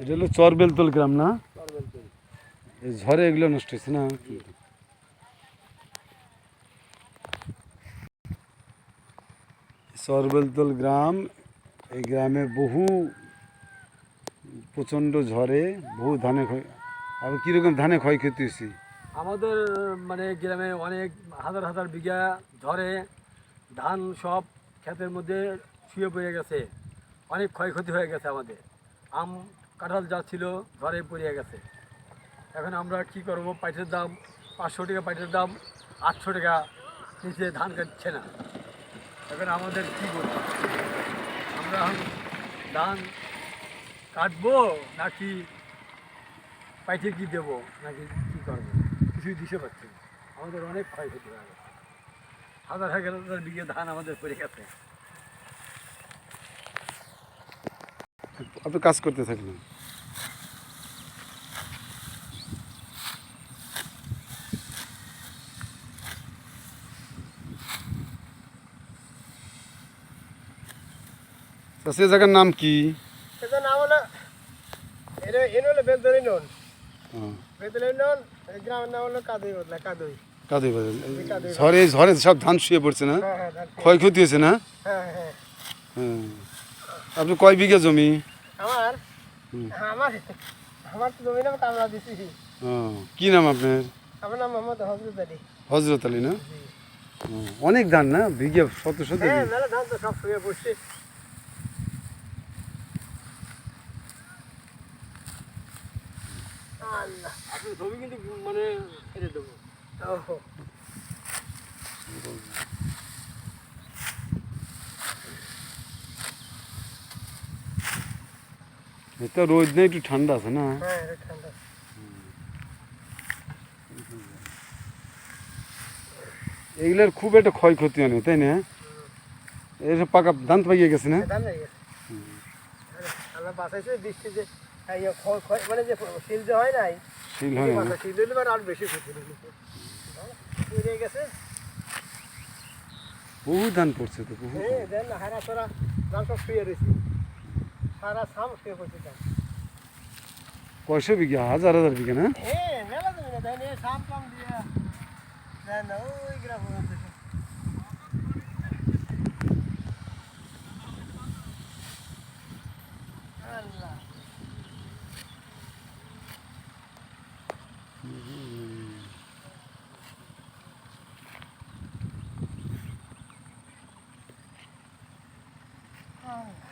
এটা হলো চরবেলতল গ্রাম না? ঝড়ে এগুলো নষ্ট হয়েছে না? চরবেলতল গ্রাম, এই গ্রামে বহু প্রচণ্ড ঝড়ে বহু ধানে আর কীরকম ধানে ক্ষয়ক্ষতি হয়েছে? আমাদের মানে গ্রামে অনেক, হাজার হাজার বিঘা ঝড়ে ধান সব ক্ষেতের মধ্যে শুয়ে পড়ে গেছে। অনেক ক্ষয়ক্ষতি হয়ে গেছে আমাদের। আম কাঁঠাল যা ছিল ঝড়ে পড়ে গেছে। এখন আমরা কি করব? পাইটের দাম পাঁচশো টাকা, পাইটের দাম আটশো টাকা, নিচে ধান কাটছে না। এখন আমাদের কি করব? আমরা ধান কাটবো নাকি পাইতে কি দেবো? নাকি কি করব? কিছুই দিতে পারছি না। আমাদের অনেক ক্ষয়ক্ষতি হয়ে গেছে। হাজার হাজার বিঘে ধান আমাদের পড়ে গেছে। আপনি কাজ করতে থাকলেন তা সে জায়গার নাম কি? এটা নাম হলো এটা এন হলো বেলদরি নন বেলদরি নন এই গ্রামের নাম হলো কাদুই বদলা কাদুই। কাদুই বাজার ঝড়ে ঝড়ে সব ধান শুয়ে পড়ছে না? হ্যাঁ হ্যাঁ ক্ষয়ক্ষতি হয়েছে না? হ্যাঁ। আপনি কয় বিঘা জমি। আমার আমার তো জমি নাম কামলা দিছি। কি নাম আপনার? আমার নাম মোহাম্মদ হজরত আলী। হজরত আলী না? অনেক ধান না? বিঘা শত শত হ্যাঁ ধান তো সব শুয়ে আপনার জমি কিন্তু মানে দেবো। এটা রোদ নেই একটু ঠান্ডা আছে না? হ্যাঁ ঠান্ডা এগুলোর খুব একটা ক্ষয়ক্ষতি হয় না তাই না? এসব পাকা ধান পাকিয়ে গেছে না? হয়ে মানে হয় হয় বহু ধান পড়ছে তো বহু হ্যাঁ ধান সব শুয়ে রয়েছি। सारा शाम उसके कोशिश कर कोशे भी गया हजार हजार भी गया ना हे मेला तो मेरा देने शाम काम दिया देन ओ इग्रा हो तो Oh.